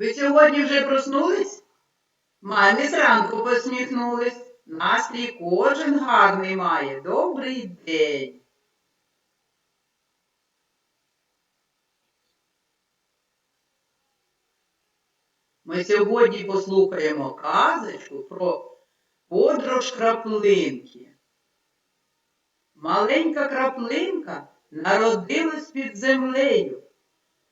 Ви сьогодні вже проснулись? Мамі зранку посміхнулись. Настрій кожен гарний має. Добрий день. Ми сьогодні послухаємо казочку про подорож краплинки. Маленька краплинка народилась під землею.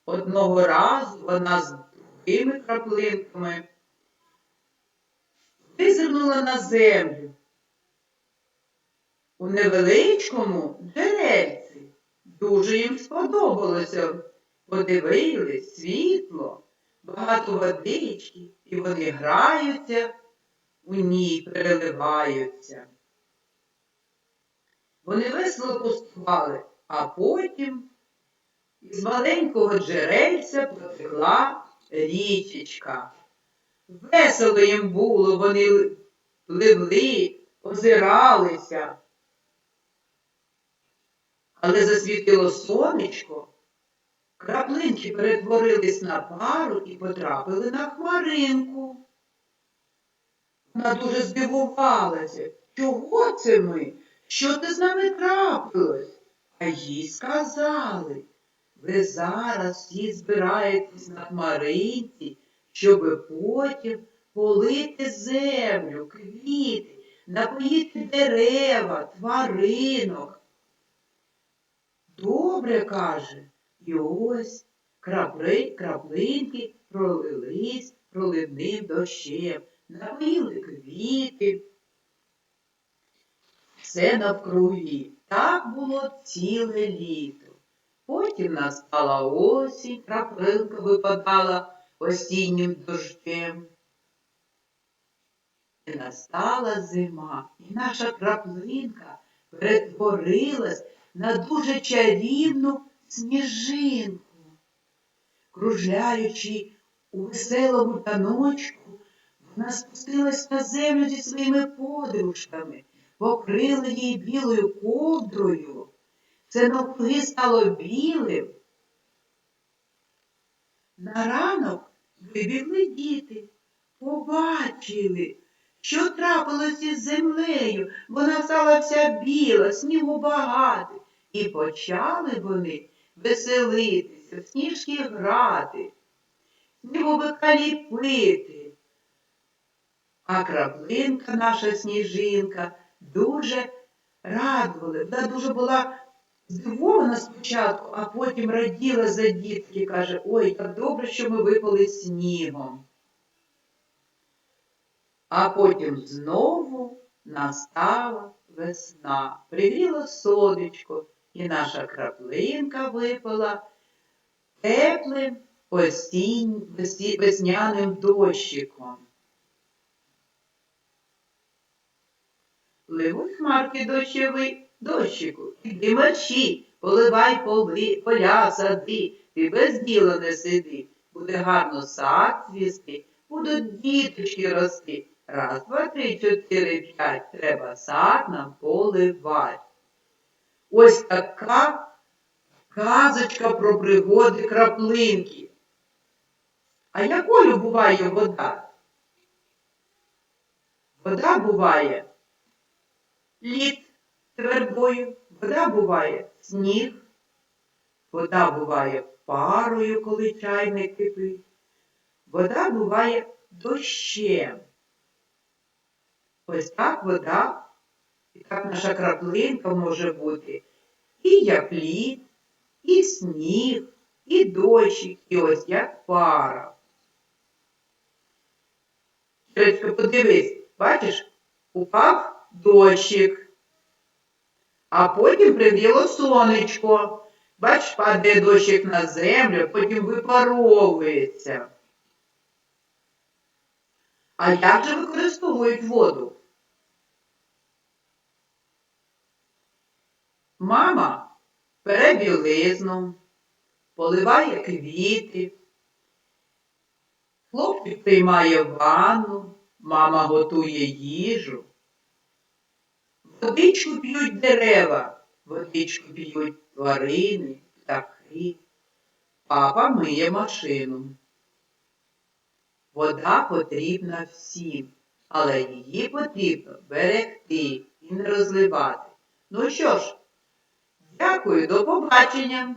Одного разу вона з другими краплинками визирнула на землю. У невеличкому джерельці. Дуже їм сподобалося. Подивились світло, багато водички, і вони граються, у ній переливаються. Вони весело пустували, а потім із маленького джерельця потекла річечка. Весело їм було, вони пливли, озиралися. Але засвітило сонечко, краплинки перетворились на пару і потрапили на хмаринку. Вона дуже здивувалася, чого це ми? Що ти з нами трапилось? А їй сказали, ви зараз всі збираєтесь на хмаринці, щоб потім полити землю, квіти, напоїти дерева, тваринок. Добре, каже, і ось крапли, краплинки пролились проливним дощем, напоїли квіти. Все навкруги. Так було ціле літо. Потім настала осінь, краплинка випадала осіннім дощем. І настала зима, і наша краплинка перетворилась на дуже чарівну сніжинку. Кружляючи у веселому таночку, вона спустилась на землю зі своїми подружками, покрили її білою ковдрою. Це навкруги стало білим. На ранок вибігли діти, побачили, що трапилось із землею. Вона стала вся біла, снігу багато. І почали вони веселитися, в сніжки грати, сніговика ліпити. А краплинка, наша сніжинка, дуже радувала. Вона дуже була здивована спочатку, а потім раділа за дітки. Каже, ой, як добре, що ми випали снігом. А потім знову настала весна. Пригріло сонечко, і наша краплинка випала теплим осінь, весняним дощиком. Ливуть хмарки дощовий, дощику, іди мерщі, поливай поли, поля, сади, ти без діла не сиди. Буде гарно сад цвісти, будуть діточки рости. Раз, два, три, чотири, п'ять, треба сад нам поливать. Ось така казочка про пригоди краплинки. А якою буває вода? Вода буває лід твердою, вода буває сніг, вода буває парою, коли чайник кипить, вода буває дощем. Ось так вода, і так наша краплинка може бути і як лід, і сніг, і дощик, і ось як пара. Подивись, бачиш, упав дощик, а потім пригріло сонечко. Бач, падає дощик на землю, потім випаровується. А як же використовують воду? Мама бере білизну, поливає квіти, хлопчик приймає ванну, мама готує їжу. Водичку п'ють дерева, водичку п'ють тварини, птахи. Папа миє машину. Вода потрібна всім, але її потрібно берегти і не розливати. Ну що ж, дякую, до побачення!